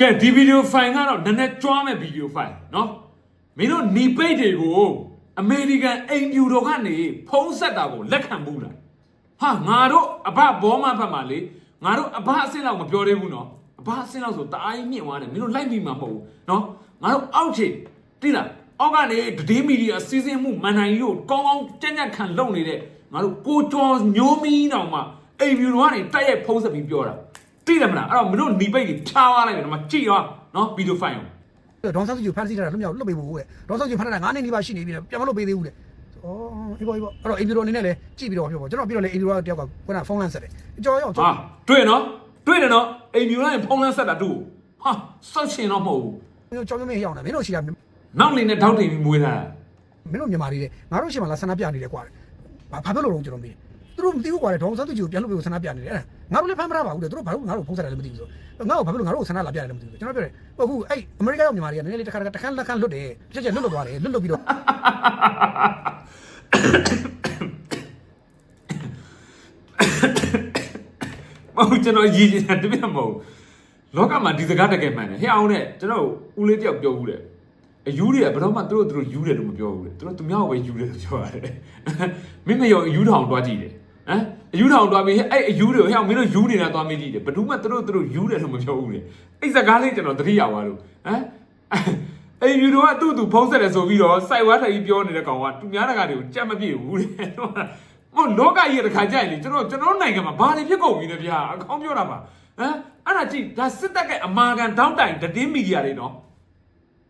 ကဲဒီဗီဒီယိုဖိုင်ကတော့နည်းနည်းကြွားမဲ့ဗီဒီယိုဖိုင်เนาะမင်းတို့ညီပိတ်တွေကိုအမေရိကန်အိမ်ဖြူတော်ကနေဖုံးဆက်တာကိုလက်ခံဘူးလားဟာငါတို့အဘဘောမဖတ်မှာလေငါတို့အဘအစ်စ်လောက်မပြောသေးဘူးเนาะအဘအစ်စ်လောက်ဆိုတအားကြီးမြင့်သွားတယ်မင်းတို့လိုက်ပြီးမှာမဟုတ်ဘူးเนาะငါတို့အောက်ခြေတိလားအောက်ကနေဒင်းမီဒီယာစီစဉ်မှုမန်နိုင်ကြီးကိုကောင်းကောင်းကြက်ကြက်ခံလုပ်နေတဲ့ငါတို့ကိုကျော်ညိုးမီတောင်မှအိမ်ဖြူတော်ကနေတိုက်ရိုက်ဖုံးဆက်ပြီးပြောတာ သိတယ်မလားအဲ့တော့မတို့ညီပိတ်ကြီးဖြားသွားလိုက်ပြီဒီမှာကြည့်ရောနော်ဗီဒီယိုဖိုင်အောင်ဒေါန်ဆောက်စီကိုဖန်ဆီးထားတာလွတ်မြောက်လွတ်ပေးဖို့ဟဲ့ဒေါန်ဆောက်စီဖန်ထားတာ9နှစ်နီးပါးရှိနေပြီပြန်မလွတ်ပေးသေးဘူးလေအော်အေးပေါ့အေးပေါ့အဲ့တော့အေးပြတော်အနေနဲ့လည်းကြည့်ပြီးတော့ပြောပေါ့ကျွန်တော်ပြီးတော့လည်းအေးပြတော်တယောက်ကခုနဖုန်းလမ်းဆက်တယ်ကြော်ရောကြော်ဟာတွေ့နော်တွေ့တယ်နော်အိမ်မြူလိုက်ဖုန်းလမ်းဆက်တာတူဟာစောက်ရှင်တော့မဟုတ်ဘူးကျွန်တော်ကြော်မြင့်ရောက်နေမင်းတို့ရှိတာနောက်နေနဲ့ထောက်တင်ပြီးမွေးတာမင်းတို့မြန်မာတွေလေငါတို့ရှိမှလားဆန္ဒပြနေတယ်ကွာဘာဖြစ်လို့လုံးကျွန်တော်မသိဘူးသူတို့မသိဘူးကွာလေဒေါန်ဆောက်စီကိုပြန်လွတ်ပေးဖို့ဆန္ဒပြနေတယ်အဲ့ဒါ ငါတို့လည်းဖမ်းမထားပါဘူးတဲ့သူတို့ဘာလို့ငါတို့ဖုန်းဆက်တယ်လည်းမသိဘူးဆိုငါ့ကိုဘာဖြစ်လို့ငါတို့ဆန္ဒလာပြတယ်လည်းမသိဘူးကျွန်တော်ပြောတယ်အခုအဲ့အမေရိကရောက်မြန်မာတွေကနည်းနည်းလေးတစ်ခါတစ်ခါလက်ခံလွတ်တယ်ချက်ချက်လွတ်လွတ်သွားတယ်လွတ်လွတ်ပြီးတော့မဟုတ်ကျွန်တော်ရည်ရည်တပြတ်မဟုတ်လောကမှာဒီစကားတကယ်မှန်တယ်ဟဲ့အောင်နဲ့ကျွန်တော်ဦးလေးတယောက်ပြောဘူးတယ်အယူတွေကဘယ်တော့မှသူတို့သူတို့ယူတယ်လို့မပြောဘူးလေသူတို့သူများကိုပဲယူတယ်လို့ပြောရတယ်မင်းမရောအယူထောင်တွားကြည့်တယ်ဟမ် အယူထောင်တွားပြီးအဲ့အယူတွေကိုဟဲ့အောင်မင်းတို့ယူနေတာတွားမိကြည့်တယ်ဘယ်သူမှသူတို့သူတို့ယူတယ်လို့မပြောဘူးလေအဲ့စကားလေးကျွန်တော်သတိရသွားလို့ဟမ်အဲ့ယူတော့သူ့သူဖုံးဆက်တယ်ဆိုပြီးတော့စိုက်ဝါထိုင်ပြီးပြောနေတဲ့ကောင်ကသူများတကာတွေကိုကြက်မပြည့်ဘူးလေမဟုတ်လောကကြီးရဲ့တခါကြိုက်လေကျွန်တော်ကျွန်တော်နိုင်ငံမှာဘာတွေဖြစ်ကုန်ပြီလဲဗျာအကောင်းပြောတာပါဟမ်အဲ့ဒါကြည့်ဒါစစ်တပ်ကအမာခံတောင်းတိုင်တည်င်းမီဒီယာတွေနော်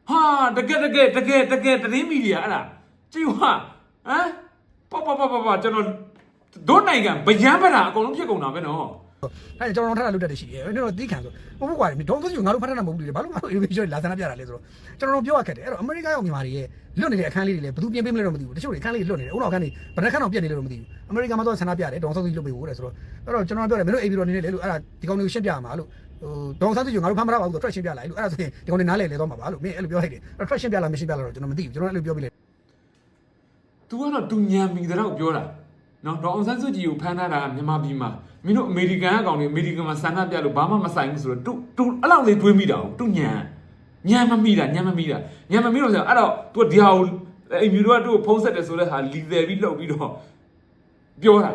ဟာတကယ်တကယ်တကယ်တကယ်သတင်းမီဒီယာအဲ့ဒါကြည့်ဟာဟမ်ပပပပပကျွန်တော် ဒုနိုင်ငံဗျံပတာအကုန်လုံးဖြစ်ကုန်တာပဲနော်အဲ့ကျွန်တော်ထပ်တာလွတ်တတ်တယ်ရှိတယ်အဲ့တော့တီးခံဆိုဘုဘကွာဒေါန်ဆန်းစုကြည်ငါတို့ဖတ်တာမဟုတ်ဘူးလေဘာလို့ငါတို့အေဗီရိုလာဆန္ဒပြတာလဲဆိုတော့ကျွန်တော်တို့ပြောရခက်တယ်အဲ့တော့အမေရိကရောက်မြန်မာတွေရဲ့လွတ်နေတဲ့အခန်းလေးတွေလည်းဘယ်သူပြင်ပေးမလဲတော့မသိဘူးတချို့တွေအခန်းလေးလွတ်နေတယ်ဥတော်အခန်းလေးဘယ်နှခန်းတော့ပြက်နေလဲတော့မသိဘူးအမေရိကန်မှာတော့ဆန္ဒပြတယ်ဒေါန်ဆန်းစုကြည်လွတ်ပေးဖို့တဲ့ဆိုတော့အဲ့တော့ကျွန်တော်ပြောတယ်မင်းတို့အေဗီရိုအနေနဲ့လေလို့အဲ့ဒါဒီကောင်တွေကိုရှင်းပြရမှာလို့ဟိုဒေါန်ဆန်းစုကြည်ငါတို့ဖမ်းမရပါဘူးဆိုတော့ထွက်ရှင်းပြလိုက်လို့အဲ့ဒါဆိုရင်ဒီကောင်တွေနားလဲလဲတော့မှာပါလို့မင်းအဲ့လိုပြောလိုက်တယ်အဲ့တော့ထွက်ရှင်းပြလားမရှင်းပြလားတော့ကျွန်တော်မသိဘူးကျွန်တော်အဲ့လိုပြောပြလိုက် तू ကတော့ तू ညံမိတဲ့တော့ပြောတာ နော်ဒေါအောင်ဆန်းစုကြည်ကိုဖမ်းထားတာကမြန်မာပြည်မှာမင်းတို့အမေရိကန်အကောင်တွေအမေရိကန်မှာဆန္ဒပြလို့ဘာမှမဆိုင်ဘူးဆိုတော့တူတူအဲ့လောက်လေးတွေးမိတာဟုတ်တူညံညံမမိတာညံမမိတာညံမမိတော့ဆိုတော့အဲ့တော့ तू ဒီဟာကိုအိမ်မျိုးတို့ကသူ့ကိုဖုံးဆက်တယ်ဆိုတဲ့ဟာလီတယ်ပြီးလှုပ်ပြီးတော့ပြောတာ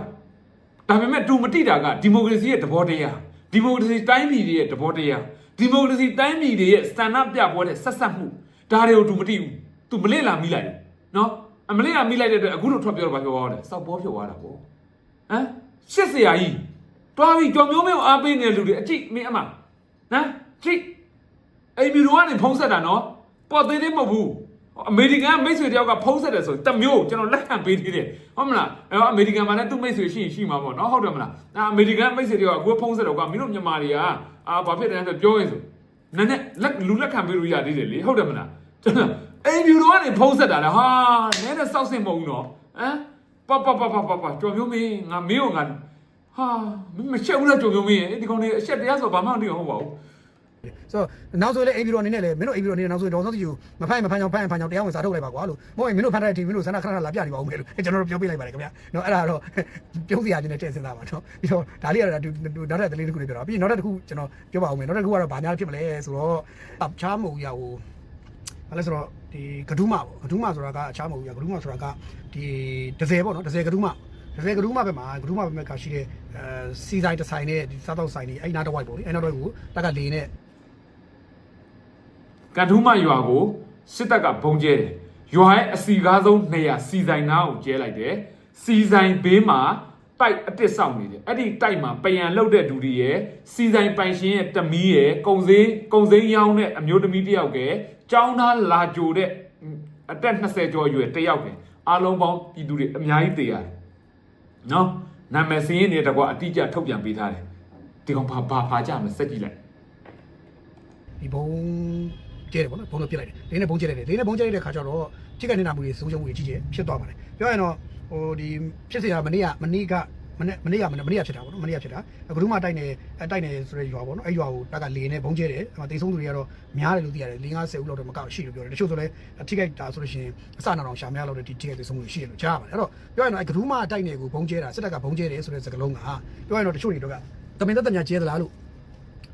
ဒါပေမဲ့တူမတိတာကဒီမိုကရေစီရဲ့သဘောတရားဒီမိုကရေစီတိုင်းပြည်ရဲ့သဘောတရားဒီမိုကရေစီတိုင်းပြည်ရဲ့စံနှပြပွဲတဲ့ဆက်ဆက်မှုဒါတွေကိုတူမတိဘူး तू မလင့်လာမိလိုက်နော် အမလေ့လာမိလိုက်တဲ့အတွက်အခုလို့ထွက်ပြောတော့ဘာပြောသွားလဲစောက်ဘောဖြစ်သွားတာပေါ့ဟမ်ရှစ်ဆရာကြီးတွားပြီးကြော်မျိုးမျိုးအားပေးနေတဲ့လူတွေအကြည့်မင်းအမဟမ်ကြည့်အိမ်မီရိုကနေဖုံးဆက်တာနော်ပေါ်သေးသေးမဟုတ်ဘူးအမေရိကန်မိတ်ဆွေတယောက်ကဖုံးဆက်တယ်ဆိုတမျိုးကျွန်တော်လက်ခံပေးသေးတယ်ဟုတ်မလားအဲ့တော့အမေရိကန်မှာလည်းသူ့မိတ်ဆွေရှိရင်ရှိမှာပေါ့နော်ဟုတ်တယ်မလားအဲ့အမေရိကန်မိတ်ဆွေတယောက်ကကိုယ်ဖုံးဆက်တော့ကမင်းတို့မြန်မာတွေကအာဘာဖြစ်တယ်ဆိုပြောရင်ဆိုနည်းနည်းလက်လူလက်ခံပေးလို့ရသေးတယ်လေဟုတ်တယ်မလားကျွန်တော် အိမ်ဖြူတော်ကနေဖုံးဆက်တာလေဟာနည်းနည်းစောက်စင်မဟုတ်ဘူးနော်ဟမ်ပပပပပပကြော်မျိုးမင်းငါမင်းကိုငါဟာမင်းမချက်ဘူးလားကြော်မျိုးမင်းရဲ့ဒီကောင်တွေအချက်တရားဆိုဘာမှမသိဟုတ်ပါဘူးဆိုတော့နောက်ဆိုလည်းအေဗီရိုအနေနဲ့လည်းမင်းတို့အေဗီရိုအနေနဲ့နောက်ဆိုဒေါန်ဆန်းစုကြည်ကိုမဖိုင်မဖန်ကြောင်ဖန်ဖန်ကြောင်တရားဝင်စာထုတ်လိုက်ပါကွာလို့မဟုတ်ရင်မင်းတို့ဖန်တဲ့အချိန်မင်းတို့ဆန္ဒခဏခဏလာပြနေပါဦးမယ်လို့ကျွန်တော်တို့ပြောပြလိုက်ပါတယ်ခင်ဗျာနော်အဲ့ဒါတော့ပြုံးစရာချင်းနဲ့တဲ့စဉ်းစားပါနော်ပြီးတော့ဒါလေးကတော့နောက်ထပ်တလေးတစ်ခုလေးပြောတော့ပြီးနောက်ထပ်တစ်ခုကျွန်တော်ပြောပါဦးမယ်နောက်ထပ်တစ်ခုကတော့ဘာများဖြစ်မလဲဆိုတော့အခြားမဟုတ်ရဟိုဘာလဲဆိုတော့ ဒီဂဒူးမပေါ့ဂဒူးမဆိုတာကအခြားမဟုတ်ရဂဒူးမဆိုတာကဒီဒဇယ်ပေါ့နော်ဒဇယ်ဂဒူးမဒဇယ်ဂဒူးမဘက်မှာဂဒူးမဘက်မှာကရှိတဲ့အဲစီဆိုင်တစ်ဆိုင်နဲ့ဒီစားတော့ဆိုင်နေအဲ့နားတစ်ဝိုက်ပေါ့လေအဲ့နားတစ်ဝိုက်ကိုတက်ကလေနဲ့ကထူးမရွာကိုစစ်တပ်ကဘုံကျဲတယ်ရွာရဲ့အစီကားဆုံး200စီဆိုင်နားကိုကျဲလိုက်တယ်စီဆိုင်ဘေးမှာတိုက်အတစ်ဆောင်နေတယ်အဲ့ဒီတိုက်မှာပယံလောက်တဲ့ဒူတွေရဲ့စီဆိုင်ပိုင်ရှင်ရဲ့တမီးရဲ့ကုံစင်းကုံစင်းရောင်းတဲ့အမျိုးသမီးတစ်ယောက်က ကျောင်းသားလာကြိုတဲ့အသက်20ကျော်အရွယ်တစ်ယောက်ကအားလုံးပေါင်းပြည်သူတွေအများကြီးတည်ရတယ်နော်နာမည်စင်းရင်းနေတကွာအတိအကျထုတ်ပြန်ပေးထားတယ်ဒီကောင်ဘာဘာဖာကြမလဲစက်ကြည့်လိုက်ဒီဘုံကျဲတယ်ပေါ့နော်ဘုံတော့ပြစ်လိုက်တယ်လေးနဲ့ဘုံကျဲလိုက်တယ်လေးနဲ့ဘုံကျဲလိုက်တဲ့ခါကျတော့ထိခိုက်နေတာမှုတွေဆုံးရှုံးမှုတွေကြီးကျယ်ဖြစ်သွားပါတယ်ပြောရရင်တော့ဟိုဒီဖြစ်စရာမနေ့ကမနေ့က မနေ့မနေ့ကမနေ့မနေ့ကဖြစ်တာပေါ့နော်မနေ့ကဖြစ်တာဘယ်သူမှတိုက်နေအတိုက်နေဆိုတဲ့ရွာပေါ့နော်အဲ့ရွာကိုတက်ကလေနဲ့ဘုံကျဲတယ်အဲ့မှာတိတ်ဆုံးသူတွေကတော့များတယ်လို့သိရတယ်၄50ဦးလောက်တော့မကောက်ရှိလို့ပြောတယ်တချို့ဆိုလည်းထိခိုက်တာဆိုလို့ရှိရင်အစနာအောင်ရှာများလို့ဒီထိခိုက်တိတ်ဆုံးမှုတွေရှိတယ်လို့ကြားပါတယ်အဲ့တော့ပြောရရင်တော့အဲ့ဘယ်သူမှတိုက်နေကိုဘုံကျဲတာစစ်တပ်ကဘုံကျဲတယ်ဆိုတဲ့စကားလုံးကပြောရရင်တော့တချို့တွေတော့ကတမင်သက်သက်များကျဲသလားလို့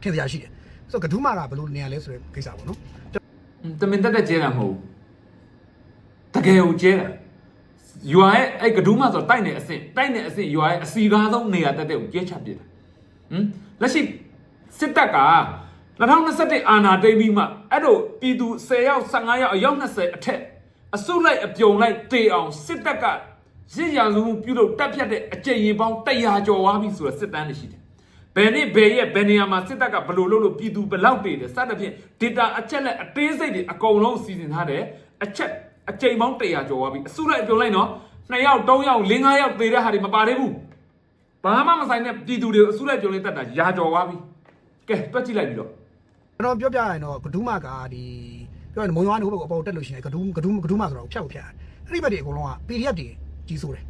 ထင်စရာရှိတယ်ဆိုတော့ကဒူးမာကဘယ်လိုနေရလဲဆိုတဲ့ကိစ္စပေါ့နော်တမင်တက်တက်ကျဲတာမဟုတ်ဘူးတကယ်ကိုကျဲတာ ယူရဲ့အဲ့ကဒူးမဆိုတိုက်နေအဆင့်တိုက်နေအဆင့်ယူရဲ့အစီကားဆုံးနေရာတက်တက်ကိုကျဲချပစ်တာဟမ်လက်ရှိစစ်တပ်က2021အာဏာသိမ်းပြီးမှအဲ့တို့ပြည်သူ10ယောက်15ယောက်အယောက်20အထက်အစုလိုက်အပြုံလိုက်တေအောင်စစ်တပ်ကရစ်ရာစုမှုပြုလုပ်တက်ဖြတ်တဲ့အကြိမ်ရင်ပေါင်း100ကျော်သွားပြီဆိုတော့စစ်တမ်းတွေရှိတယ်ဘယ်နေ့ဘယ်ရက်ဘယ်နေရာမှာစစ်တပ်ကဘယ်လိုလုပ်လို့ပြည်သူဘယ်လောက်တည်တယ်စသဖြင့် data အချက်လက်အသေးစိတ်တွေအကုန်လုံးစီစဉ်ထားတယ်အချက် အချိန်ပေါင်း100ကျော်သွားပြီအစုလိုက်အပြုံလိုက်နော်2ယောက်3ယောက်4 5ယောက်တည်တဲ့ဟာတွေမပါသေးဘူးဘာမှမဆိုင်တဲ့ပြည်သူတွေအစုလိုက်အပြုံလိုက်တတ်တာရာကျော်သွားပြီကဲတွက်ကြည့်လိုက်ပြီးတော့ကျွန်တော်ပြောပြရရင်တော့ကဒူးမာကဒီပြောရင်မုံရွာနေဟိုဘက်ကအပေါ်တက်လို့ရှိရင်ကဒူးကဒူးကဒူးမာဆိုတော့ဖြတ်ကိုဖြတ်အဲ့ဒီဘက်တွေအကုန်လုံးက PDF တွေကြီးစိုးတယ်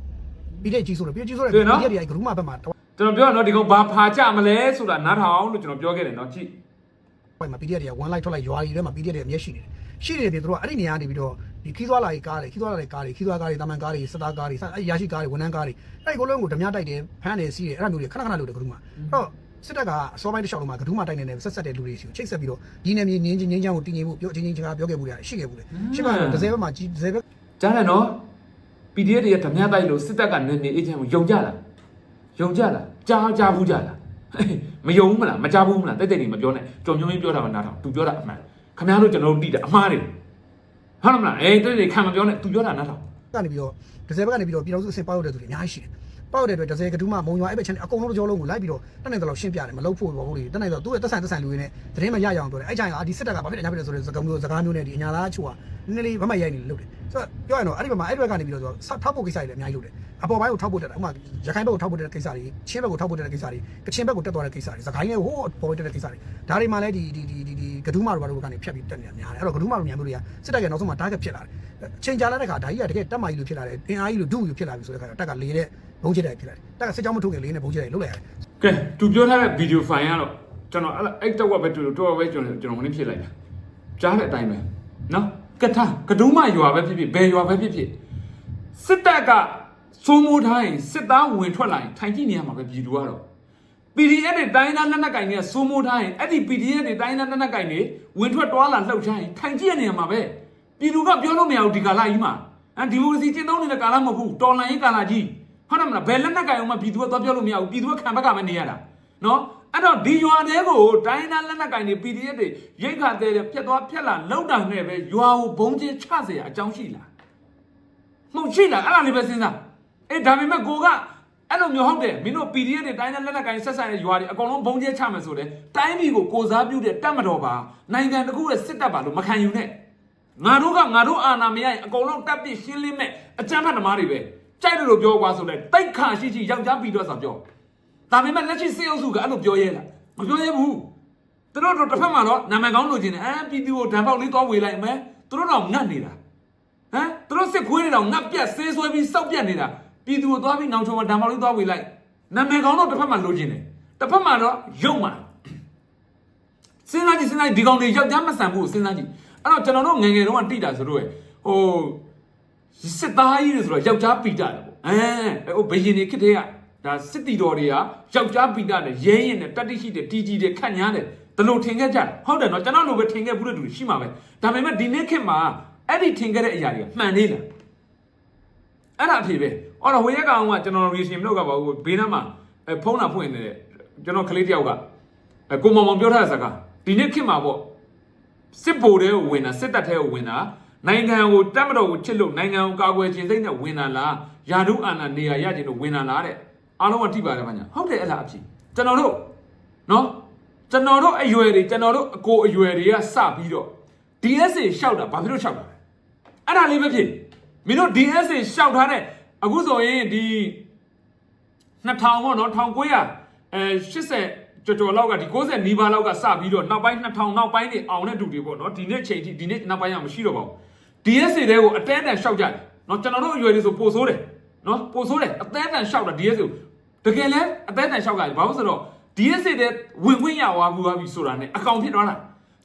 PDF ကြီးစိုးတယ်ပြီးကြီးစိုးတယ် PDF တွေကကဒူးမာဘက်မှာတော့ကျွန်တော်ပြောရတော့ဒီကောင်ဘာဖာကြမလဲဆိုတာနားထောင်လို့ကျွန်တော်ပြောခဲ့တယ်နော်ကြည့်ဘက်မှာ PDF တွေက one light ထွက်လိုက်ရွာကြီးထဲမှာ PDF တွေအမျက်ရှိနေတယ်ရှိနေတယ်ပြီးတော့အဲ့ဒီနေရာနေပြီးတော့ ဒီခီးသွားလာရေးကားတွေခီးသွားလာရေးကားတွေခီးသွားကားတွေတာမန်ကားတွေစတာကားတွေအဲ့ရရှိကားတွေဝန်ထမ်းကားတွေအဲ့ဒီကိုလုံးကိုဓမြတိုက်တယ်ဖမ်းတယ်စီးတယ်အဲ့လိုမျိုးတွေခဏခဏလုပ်တယ်ကဒူးမာအဲ့တော့စစ်တပ်ကအစောပိုင်းတစ်လျှောက်လုံးမှာကဒူးမာတိုက်နေတယ်ဆက်ဆက်တဲ့လူတွေရှိကိုချိတ်ဆက်ပြီးတော့ဒီနယ်မြေငင်းချင်းငင်းချောင်းကိုတည်ငြိမ်မှုပြောအချင်းချင်းစကားပြောခဲ့မှုတွေရှိခဲ့မှုတွေရှိပါတော့ဒဇယ်ဘက်မှာကြီးဒဇယ်ဘက်ကြားတယ်နော် PDF တွေကဓမြတိုက်လို့စစ်တပ်ကနေနေအေဂျင့်ကိုယုံကြလားယုံကြလားကြားကြားဘူးကြလားဟေးမယုံဘူးမလားမကြားဘူးမလားတိတ်တိတ်နေမပြောနဲ့ကြော်မျိုးမျိုးပြောတာမနားထောင် तू ပြောတာအမှန်ခင်ဗျားတို့ကျွန်တော်တို့တိတာအမှားတွေ ဟုတ်လားမလားအေးတိတ်တိတ်ခံမပြောနဲ့ तू ပြောတာနားထောင်ကနေပြီးတော့ဒဇယ်ဘက်ကနေပြီးတော့ပြည်တော်စုအစင်ပေါက်တဲ့သူတွေအများကြီးရှိတယ်ပေါက်တဲ့အတွက်ဒဇယ်ကဒူးမမုံရွာအဲ့ဘက်ချန်အကုန်လုံးကြောလုံးကိုလိုက်ပြီးတော့တက်နိုင်တော့ရှင်းပြတယ်မလုပ်ဖို့ဘောဘူးတွေတက်နိုင်တော့သူ့ရဲ့တက်ဆိုင်တက်ဆိုင်လူတွေနဲ့သတင်းမရရအောင်ပြောတယ်အဲ့ချိုင်ကဒီစစ်တပ်ကဘာဖြစ်လဲညာဖြစ်လဲဆိုတဲ့စကားမျိုးစကားမျိုးနဲ့ဒီအညာသားချို့ကနည်းနည်းလေးဗမရိုက်နေလို့လုပ်တယ်ဆိုတော့ပြောရင်တော့အဲ့ဒီဘက်မှာအဲ့ဒီဘက်ကနေပြီးတော့ထောက်ဖို့ကိစ္စတွေလည်းအများကြီးလုပ်တယ် အပေါ်ပိုင်းကိုထောက်ဖို့တက်တာဥပမာရခိုင်ဘက်ကိုထောက်ဖို့တက်တဲ့ကိစ္စတွေချင်းဘက်ကိုထောက်ဖို့တက်တဲ့ကိစ္စတွေကချင်ဘက်ကိုတက်သွားတဲ့ကိစ္စတွေစကိုင်းနဲ့ဟိုးပေါ်တက်တဲ့ကိစ္စတွေဒါတွေမှလည်းဒီဒီဒီဒီဒီကဒူးမတို့ဘာတို့ကနေဖြတ်ပြီးတက်နေတာများတယ်အဲ့တော့ကဒူးမတို့ညာမျိုးတွေကစစ်တပ်ကနောက်ဆုံးမှာ target ဖြစ်လာတယ်အချိန်ကြာလာတဲ့ခါဒါကြီးကတကယ်တက်မာကြီးလိုဖြစ်လာတယ်အင်အားကြီးလိုဒုလိုဖြစ်လာပြီဆိုတဲ့ခါတက်ကလေတဲ့ဘုံချစ်တယ်ဖြစ်လာတယ်တက်ကစစ်ကြောင်းမထုတ်ခင်လေးနဲ့ဘုံချစ်တယ်လုတ်လိုက်ရတယ်ကဲ तू ပြောထားတဲ့ video file ကတော့ကျွန်တော်အဲ့အဲ့တော့ပဲတူတော့ပဲကျွန်တော်ကျွန်တော်မင်းဖြစ်လိုက်တာကြားတဲ့အတိုင်းပဲနော်ကထားကဒုံးမရွာပဲဖြစ်ဖြစ်ဘယ်ရွာပဲဖြစ်ဖြစ်စစ်တပ်က စိုးမိုးထားရင်စစ်သားဝင်ထွက်လာရင်ထိုင်ကြည့်နေရမှာပဲပြည်သူကတော့ PDF တွေတိုင်းသားလက်နက်ကင်တွေကစိုးမိုးထားရင်အဲ့ဒီ PDF တွေတိုင်းသားလက်နက်ကင်တွေဝင်ထွက်တွားလာလှုပ်ရှားရင်ထိုင်ကြည့်ရနေရမှာပဲပြည်သူကပြောလို့မရဘူးဒီကာလကြီးမှာအဒီမိုကရေစီကျင့်သုံးနေတဲ့ကာလမဟုတ်ဘူးတော်လှန်ရေးကာလကြီးဟုတ်တယ်မလားဘယ်လက်နက်ကင်အောင်မှပြည်သူကသွားပြောလို့မရဘူးပြည်သူကခံဘက်ကပဲနေရတာနော်အဲ့တော့ဒီရွာတဲကိုတိုင်းသားလက်နက်ကင်တွေ PDF တွေရိတ်ခါတဲ့ဖြတ်သွားဖြတ်လာလောက်တာနဲ့ပဲရွာကိုဘုံကျင်းချเสียအကြောင်းရှိလား မဟုတ်ရှိလားအဲ့ဒါလေးပဲစဉ်းစား အေးဒါပေမဲ့ကိုကအဲ့လိုမျိုးဟုတ်တယ်မင်းတို့ PDF တွေတိုင်းတဲ့လက်နက်ကိုင်ဆက်ဆံတဲ့ရွာတွေအကုန်လုံးဘုံကျဲချမယ်ဆိုလေတိုင်းပြည်ကိုကိုစားပြုတဲ့တက်မတော်ပါနိုင်ငံတစ်ခုရဲ့စစ်တပ်ပါလို့မခံယူနဲ့ငါတို့ကငါတို့အာဏာမရရင်အကုန်လုံးတပ်ပစ်ရှင်းလင်းမဲ့အကြမ်းဖက်သမားတွေပဲကြိုက်တယ်လို့ပြောကွာဆိုလေတိတ်ခါရှိရှိယောက်ျားပြီးတော့ဆိုပြောဒါပေမဲ့လက်ရှိစေအုပ်စုကအဲ့လိုပြောရဲလားမပြောရဲဘူးသူတို့တို့တစ်ဖက်မှာတော့နာမည်ကောင်းလို့ခြင်းနဲ့အဲပြည်သူကိုဓာတ်ပေါက်လေးသွားဝေလိုက်မယ်သူတို့တော့ငတ်နေတာဟမ်သူတို့စစ်ခွေးတွေတော့ငတ်ပြက်ဆေးဆွဲပြီးစောက်ပြက်နေတာ ပြည်သူကိုသွားပြီးနောင်ချုံမှာဓမ္မလေးသွားဝေလိုက်နာမည်ကောင်းတော့တစ်ဖက်မှာလိုချင်တယ်တစ်ဖက်မှာတော့ယုံမှာစဉ်းစားကြည့်စဉ်းစားကြည့်ဒီကောင်တွေယောက်ျားမဆန်ဘူးစဉ်းစားကြည့်အဲ့တော့ကျွန်တော်တို့ငယ်ငယ်တုန်းကတိတာဆိုတော့ဟိုစစ်သားကြီးတွေဆိုတော့ယောက်ျားပီတာတယ်ပေါ့အဲဟိုဘယင်တွေခစ်တဲ့ကဒါစစ်တီတော်တွေကယောက်ျားပီတာတယ်ရဲရင်နဲ့တတိရှိတယ်တီကြီးတယ်ခန့်ညားတယ်ဒီလိုထင်ခဲ့ကြတယ်ဟုတ်တယ်နော်ကျွန်တော်လိုပဲထင်ခဲ့ဘူးတဲ့သူရှိမှာပဲဒါပေမဲ့ဒီနေ့ခေတ်မှာအဲ့ဒီထင်ခဲ့တဲ့အရာတွေကမှန်နေလား အဲ့ဒါအဖြစ်ပဲအော်တော့ဝေရက်ကောင်ကကျွန်တော် reaction မလုပ်ကြပါဘူးဘေးနားမှာအဲဖုန်းလာဖွင့်နေတယ်ကျွန်တော်ကလေးတယောက်ကအဲကိုမောင်မောင်ပြောထားတဲ့စကားဒီနေ့ခေတ်မှာပေါ့စစ်ဗိုလ်တဲ့ကိုဝင်တာစစ်တပ်တဲ့ကိုဝင်တာနိုင်ငံကိုတက်မတော်ကိုချစ်လို့နိုင်ငံကိုကာကွယ်ခြင်းစိတ်နဲ့ဝင်တာလားယာဒုအာဏာနေရာရခြင်းလို့ဝင်တာလားတဲ့အားလုံးကထိပါတယ်ဗျာဟုတ်တယ်အဲ့လားအဖြစ်ကျွန်တော်တို့နော်ကျွန်တော်တို့အရွယ်တွေကျွန်တော်တို့အကိုအရွယ်တွေကစပြီးတော့ DSA ရှောက်တာဘာဖြစ်လို့ရှောက်တာလဲအဲ့ဒါလေးပဲဖြစ် မင်းတို့ DSA ရှောက်ထားတဲ့အခုဆိုရင်ဒီ2000ပေါ့နော်1900အဲ80ကျော်ကျော်လောက်ကဒီ90နီးပါးလောက်ကစပြီးတော့နောက်ပိုင်း2000နောက်ပိုင်းနေအောင်တဲ့တူတွေပေါ့နော်ဒီနေ့ချိန်ထိဒီနေ့နောက်ပိုင်းကမရှိတော့ပါဘူး DSA တဲကိုအတဲတန်ရှောက်ကြတယ်နော်ကျွန်တော်တို့အရွယ်တွေဆိုပိုဆိုးတယ်နော်ပိုဆိုးတယ်အတဲတန်ရှောက်တာ DSA ကိုတကယ်လဲအတဲတန်ရှောက်ကြတယ်ဘာလို့ဆိုတော့ DSA တဲဝင်ခွင့်ရသွားဘူးပြီဆိုတာ ਨੇ အကောင်ဖြစ်သွားတာ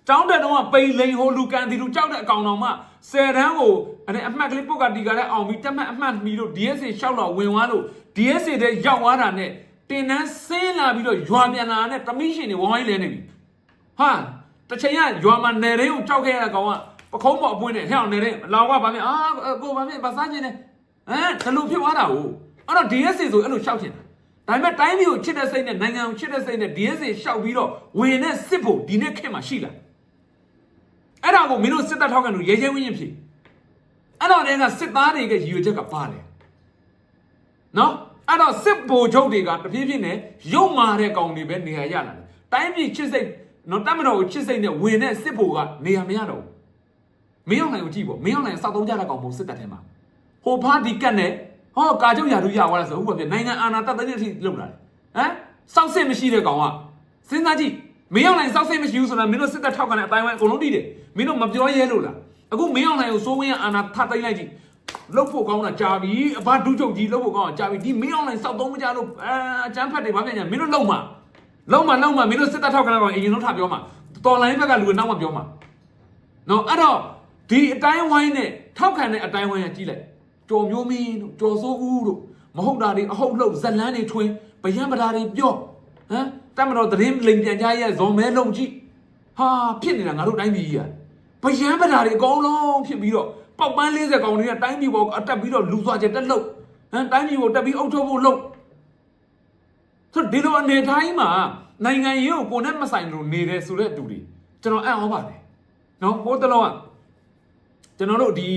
ကျောင်းတက်တော့ကပိန်လိန်ဟိုလူကန်တီလူကြောက်တဲ့အကောင်တော်မှ 10တန်းကိုအဲ့အမှတ်ကလေးပုတ်ကတီကလည်းအောင်ပြီးတက်မှတ်အမှတ်မီလို့ DSA ရှောက်တော့ဝင်သွားလို့ DSA တဲ့ရောက်သွားတာနဲ့တင်တန်းဆင်းလာပြီးတော့ရွာပြန်လာတဲ့တမိရှင်တွေဝိုင်းလဲနေပြီဟာတစ်ချိန်ကရွာမှာနယ်ရင်းကိုကြောက်ခဲ့ရတဲ့ကောင်ကပခုံးပေါ်အပွင့်နဲ့ဟဲ့အောင်နယ်ရင်းလောင်ကဗာမြင်အာကိုဗာမြင်ဗစားခြင်းနဲ့ဟမ်ဒါလိုဖြစ်သွားတာကိုအဲ့တော့ DSC ဆိုအဲ့လိုရှောက်ချင်တာဒါပေမဲ့တိုင်းပြည်ကိုချစ်တဲ့စိတ်နဲ့နိုင်ငံကိုချစ်တဲ့စိတ်နဲ့ DSC ရှောက်ပြီးတော့ဝင်နဲ့စစ်ဖို့ဒီနေ့ခေတ်မှာရှိလား အဲ့ဒါကိုမင်းတို့စစ်တပ်ထောက်ခံလို့ရဲရဲဝင်းရင်ဖြစ်အဲ့တော့လည်းကစစ်သားတွေကရည်ရွယ်ချက်ကပါတယ်နော်အဲ့တော့စစ်ဗိုလ်ချုပ်တွေကတဖြည်းဖြည်းနဲ့ရုပ်မာတဲ့ကောင်တွေပဲနေရာရလာတယ်တိုင်းပြည်ချစ်စိတ်နော်တတ်မတော်ကိုချစ်စိတ်နဲ့ဝင်တဲ့စစ်ဗိုလ်ကနေရာမရတော့ဘူးမင်းအောင်နိုင်ကိုကြည့်ပေါ့မင်းအောင်နိုင်စောက်သုံးကြတဲ့ကောင်ပုံစစ်တပ်ထဲမှာဟိုဖားဒီကတ်နဲ့ဟောကာချုပ်ရာထူးရသွားတယ်ဆိုဟုတ်ပါပြီနိုင်ငံအာဏာတတ်တဲ့အထိလုပ်လာတယ်ဟမ်စောက်စစ်မရှိတဲ့ကောင်ကစဉ်းစားကြည့်မင်းအောင်နိုင်စောက်စစ်မရှိဘူးဆိုတာမင်းတို့စစ်တပ်ထောက်ခံတဲ့အတိုင်းဝိုင်းအကုန်လုံးသိတယ် မင်းတို့မပြောရဲလို့လားအခုမင်းအောင်နိုင်ကိုစိုးဝင်းရအာဏာထပ်သိမ်းလိုက်ကြည့်လှုပ်ဖို့ကောင်းတာကြာပြီအဘဒုချုပ်ကြီးလှုပ်ဖို့ကောင်းတာကြာပြီဒီမင်းအောင်နိုင်စောက်သုံးမကြလို့အဲအကျန်းဖတ်တွေဘာဖြစ်ညာမင်းတို့လုံမှာလုံမှာလုံမှာမင်းတို့စစ်တပ်ထောက်ခံတဲ့ကောင်အရင်ဆုံးထားပြောမှာတော်လိုင်းဘက်ကလူကနောက်မှပြောမှာနော်အဲ့တော့ဒီအတိုင်းဝိုင်းနဲ့ထောက်ခံတဲ့အတိုင်းဝိုင်းကကြည့်လိုက်ကြော်မျိုးမင်းတို့ကြော်စိုးဦးတို့မဟုတ်တာတွေအဟုတ်လို့ဇလန်းတွေထွင်းဗယံပဓာတွေပြောဟမ်တက်မတော်သတင်းလိမ်ပြန်ကြရဲ့ဇော်မဲလုံးကြည့်ဟာဖြစ်နေတာငါတို့တိုင်းပြည်ကြီးอ่ะဗ ယံပဓာတွေအကုန်လုံးဖြစ်ပြီးတော့ပေါက်ပန်း40ကောင်တွေကတိုင်းပြည်ပေါ်အတက်ပြီးတော့လူသွားချက်တက်လို့ဟမ်တိုင်းပြည်ပေါ်တက်ပြီးအုပ်ချုပ်ဖို့လုပ်ဆိုဒီလိုအနေတိုင်းမှာနိုင်ငံရေးကိုကိုနဲ့မဆိုင်လို့နေတဲ့ဆိုတဲ့သူတွေကျွန်တော်အံ့ဩပါတယ်နော်ဟိုတလောကကျွန်တော်တို့ဒီ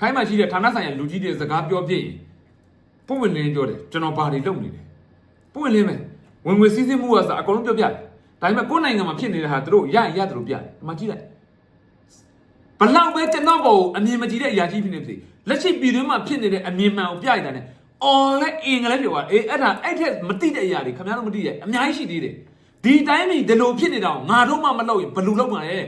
ထိုင်းမှာရှိတဲ့ဌာနဆိုင်ရာလူကြီးတွေစကားပြောပြရင်ပုံဝင်လင်းပြောတယ်ကျွန်တော်ဘာတွေလုပ်နေတယ်ပုံဝင်လင်းမယ်ဝင်ငွေစည်းစိမ်မှုကစအကုန်လုံးပြောပြတယ်ဒါပေမဲ့ကိုယ်နိုင်ငံမှာဖြစ်နေတဲ့ဟာသူတို့ရရင်ရတယ်လို့ပြတယ်ဒီမှာကြည့်လိုက် ဘလောက်ပဲကျွန်တော်ကိုအမြင်မကြည့်တဲ့အရာကြီးဖြစ်နေပြီလက်ရှိပြည်တွင်းမှာဖြစ်နေတဲ့အမြင်မှန်ကိုပြရတာ ਨੇ အော်လဲအင်္ဂလိပ်ပြောတာအေးအဲ့ဒါအဲ့ထက်မသိတဲ့အရာတွေခင်ဗျားတို့မသိရဲ့အများကြီးရှိသေးတယ်ဒီတိုင်းပြည်ဒီလိုဖြစ်နေတာကိုငါတို့မှမလုပ်ရင်ဘယ်လိုလုပ်မှာလဲ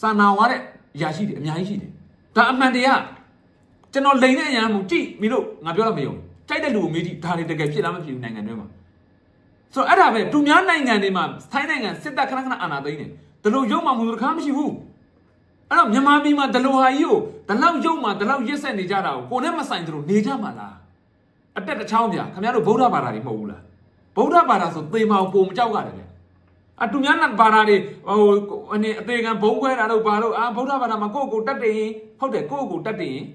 စာနာဝါတဲ့အရာရှိတယ်အများကြီးရှိတယ်ဒါအမှန်တရားကျွန်တော်လိန်တဲ့အရာမှမကြည့်မင်းတို့ငါပြောလို့မယုံကြိုက်တဲ့လူကိုမေးကြည့်ဒါတွေတကယ်ဖြစ်လားမဖြစ်ဘူးနိုင်ငံတွင်းမှာဆိုတော့အဲ့ဒါပဲသူများနိုင်ငံတွေမှာထိုင်းနိုင်ငံစစ်တပ်ခဏခဏအာဏာသိမ်းတယ် ဒီလိုရုပ်မှမူတခါမရှိဘူးအဲ့တော့မြန်မာပြည်မှာဒီလိုဟာကြီးကိုဒီလောက်ရုပ်မှဒီလောက်ရက်ဆက်နေကြတာကိုကိုနဲ့မဆိုင်သလိုနေကြမှာလားအတက်တစ်ချောင်းပြခင်ဗျားတို့ဗုဒ္ဓဘာသာတွေမဟုတ်ဘူးလားဗုဒ္ဓဘာသာဆိုသေမအောင်ပုံမကြောက်ရတယ်လေအတူများနဲ့ဘာသာတွေဟိုအနေအသေးကံဘုံခွဲတာတို့ဘာလို့အာဗုဒ္ဓဘာသာမှာကိုယ့်ကိုယ်တက်တယ်ရင်ဟုတ်တယ်ကိုယ့်ကိုယ်တက်တယ်ရင်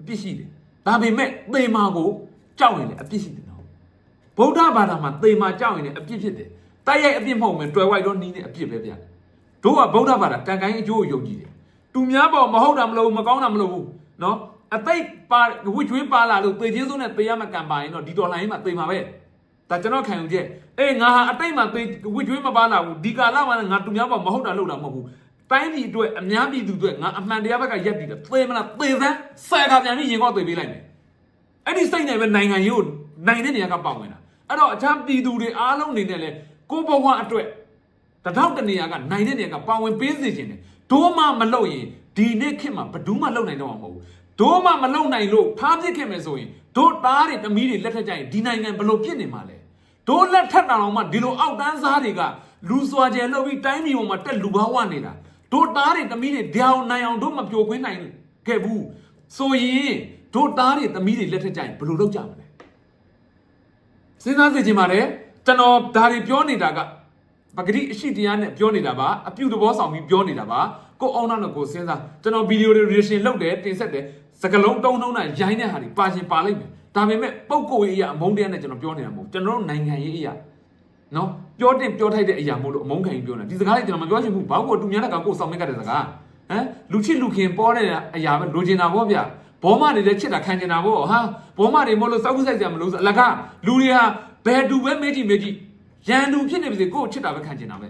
အပြစ်ရှိတယ်ဒါပေမဲ့သေမာကိုကြောက်ရင်လည်းအပြစ်ရှိတယ်နော်ဗုဒ္ဓဘာသာမှာသေမာကြောက်ရင်လည်းအပြစ်ဖြစ်တယ်။တိုက်ရိုက်အပြစ်မဟုတ်မယ်တွယ်ဝိုက်တော့နီးနေအပြစ်ပဲဗျ။ တို့ကဗုဒ္ဓဘာသာကံကိုင်းအကျိုးကိုယုံကြည်တယ်။သူများပေါ်မဟုတ်တာမလို့မကောင်းတာမလို့ဘူးနော်။အသိပါဝိကျွေးပါလာလို့သေခြင်းစုနဲ့သေရမကံပါရင်တော့ဒီတော်လိုင်းမှာသေမှာပဲ။ဒါကျွန်တော်ခံယူချက်။အေးငါဟာအတိတ်မှာသေဝိကျွေးမပါလာဘူး။ဒီကာလမှာလည်းငါသူများပေါ်မဟုတ်တာလုပ်တာမဟုတ်ဘူး။တိုင်းပြည်အတွက်အများပြည်သူအတွက်ငါအမှန်တရားဘက်ကရက်တည်တယ်။သေမလားသေစမ်းဆယ်ခါပြန်ပြီးရင်ကောက်သေပေးလိုက်မယ်။အဲ့ဒီစိတ်နဲ့ပဲနိုင်ငံရေးကိုနိုင်တဲ့နေရာကပေါဝင်တာအဲ့တော့အချမ်းပြည်သူတွေအားလုံးအနေနဲ့လဲကိုယ့်ဘဝအတွက် တထောက်တနေရာကနိုင်တဲ့နေရာကပါဝင်ပေးစေခြင်းတယ်ဒိုးမှမလုပ်ရင်ဒီနေ့ခေတ်မှာဘယ်သူမှလုပ်နိုင်တော့မှာမဟုတ်ဘူးဒိုးမှမလုပ်နိုင်လို့ထားပြစ်ခဲ့မယ်ဆိုရင်ဒိုးသားတွေတမီးတွေလက်ထက်ကြရင်ဒီနိုင်ငံဘယ်လိုဖြစ်နေမှာလဲဒိုးလက်ထက်တောင်မှဒီလိုအောက်တန်းစားတွေကလူစွာကျဲလုပ်ပြီးတိုင်းပြည်ပေါ်မှာတက်လူဘာဝနေတာဒိုးသားတွေတမီးတွေဒေအောင်နိုင်အောင်ဒိုးမပြိုခွင်းနိုင်ခဲ့ဘူးဆိုရင်ဒိုးသားတွေတမီးတွေလက်ထက်ကြရင်ဘယ်လိုလုပ်ကြမလဲစဉ်းစားစေချင်ပါတယ်ကျွန်တော်ဒါတွေပြောနေတာက ပဂတိအရှိတရားနဲ့ပြောနေတာပါအပြုသဘောဆောင်ပြီးပြောနေတာပါကိုအောင်နောက်တော့ကိုစဉ်းစားကျွန်တော်ဗီဒီယိုတွေ reaction လုပ်တယ်တင်ဆက်တယ်စကလုံးတုံးတုံးနဲ့ရိုင်းတဲ့ဟာတွေပါရှင်ပါလိုက်မယ်ဒါပေမဲ့ပုံကိုယ်ရေးအရာအမုန်းတရားနဲ့ကျွန်တော်ပြောနေတာမဟုတ်ကျွန်တော်တို့နိုင်ငံရေးအရာနော်ပြောတင်ပြောထိုက်တဲ့အရာမို့လို့အမုန်းခံပြီးပြောနေတာဒီစကားလေးကျွန်တော်မပြောချင်ဘူးဘာလို့တူများတဲ့ကောင်ကိုစောင့်မိတ်ကတဲ့စကားဟမ်လူချစ်လူခင်ပေါ်တဲ့အရာပဲလိုချင်တာပေါ့ဗျာဘောမတွေလည်းချစ်တာခံချင်တာပေါ့ဟာဘောမတွေမို့လို့စောက်ခုဆိုင်ကြမလို့ဆိုအလကားလူတွေဟာဘယ်တူပဲမေးကြည့်မေးကြည့် ရန်သူဖြစ်နေပါစေကိုယ့်ကိုချစ်တာပဲခံချင်တာပဲ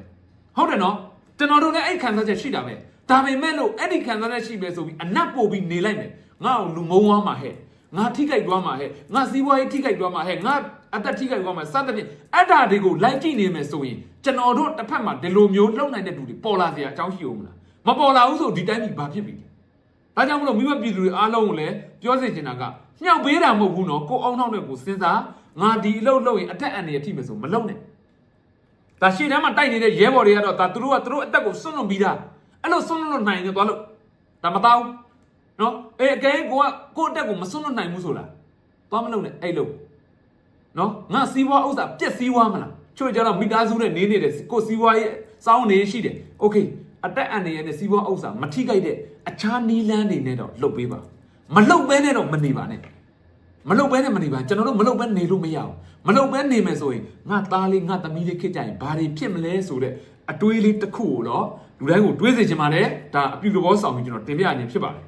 ဟုတ်တယ်နော်ကျွန်တော်တို့လည်းအဲ့ခံစားချက်ရှိတာပဲဒါပေမဲ့လို့အဲ့ဒီခံစားချက်ရှိပဲဆိုပြီးအနက်ပို့ပြီးနေလိုက်မယ်ငါ့ကိုလူမုံသွားမှာဟဲ့ငါထိခိုက်သွားမှာဟဲ့ငါစီးပွားရေးထိခိုက်သွားမှာဟဲ့ငါအသက်ထိခိုက်သွားမှာစသဖြင့်အဲ့ဒါတွေကိုလိုက်ကြည့်နေမယ်ဆိုရင်ကျွန်တော်တို့တစ်ဖက်မှာဒီလိုမျိုးလုံနိုင်တဲ့လူတွေပေါ်လာစရာအကြောင်းရှိဦးမလားမပေါ်လာဘူးဆိုဒီတိုင်းပြည်ဘာဖြစ်ပြီလဲဒါကြောင့်မလို့မိမပြည်သူတွေအားလုံးကိုလည်းပြောစေချင်တာကညှောက်ပေးတာမဟုတ်ဘူးနော်ကိုအောင်နှောက်နဲ့ကိုစဉ်းစားငါဒီအလုပ်လုပ်ရင်အတက်အန်နေရထိမယ်ဆိုမလုပ်နဲ့ ဒါရှေ့တန်းမှာတိုက်နေတဲ့ရဲဘော်တွေကတော့ဒါသူတို့ကသူတို့အတက်ကိုစွန့်လွတ်ပြီးသားအဲ့လိုစွန့်လွတ်နိုင်တယ်သွားလို့ဒါမတောင်းနော်အေးအကဲကိုကကိုအတက်ကိုမစွန့်လွတ်နိုင်ဘူးဆိုလားသွားမလုပ်နဲ့အဲ့လိုနော်ငါစီးပွားဥစ္စာပြက်စီးွားမလားချို့ကြတော့မိသားစုနဲ့နေနေတယ်ကိုစီးပွားရေး စောင်းနေရှိတယ်โอเคအတက်အန်နေရတဲ့စီးပွားဥစ္စာမထိခိုက်တဲ့အခြားနီးလန်းတွေနဲ့တော့လှုပ်ပေးပါမလှုပ်ဘဲနဲ့တော့မနေပါနဲ့ မလှုပ်ဘဲနဲ့မနေပါကျွန်တော်တို့မလှုပ်ဘဲနေလို့မရအောင်မလှုပ်ဘဲနေမယ်ဆိုရင်ငါသားလေးငါသမီးလေးခစ်ကြရင်ဘာတွေဖြစ်မလဲဆိုတဲ့အတွေးလေးတစ်ခုကိုတော့လူတိုင်းကိုတွေးစေချင်ပါတယ်ဒါအပြုသဘောဆောင်ပြီးကျွန်တော်တင်ပြရခြင်းဖြစ်ပါတယ်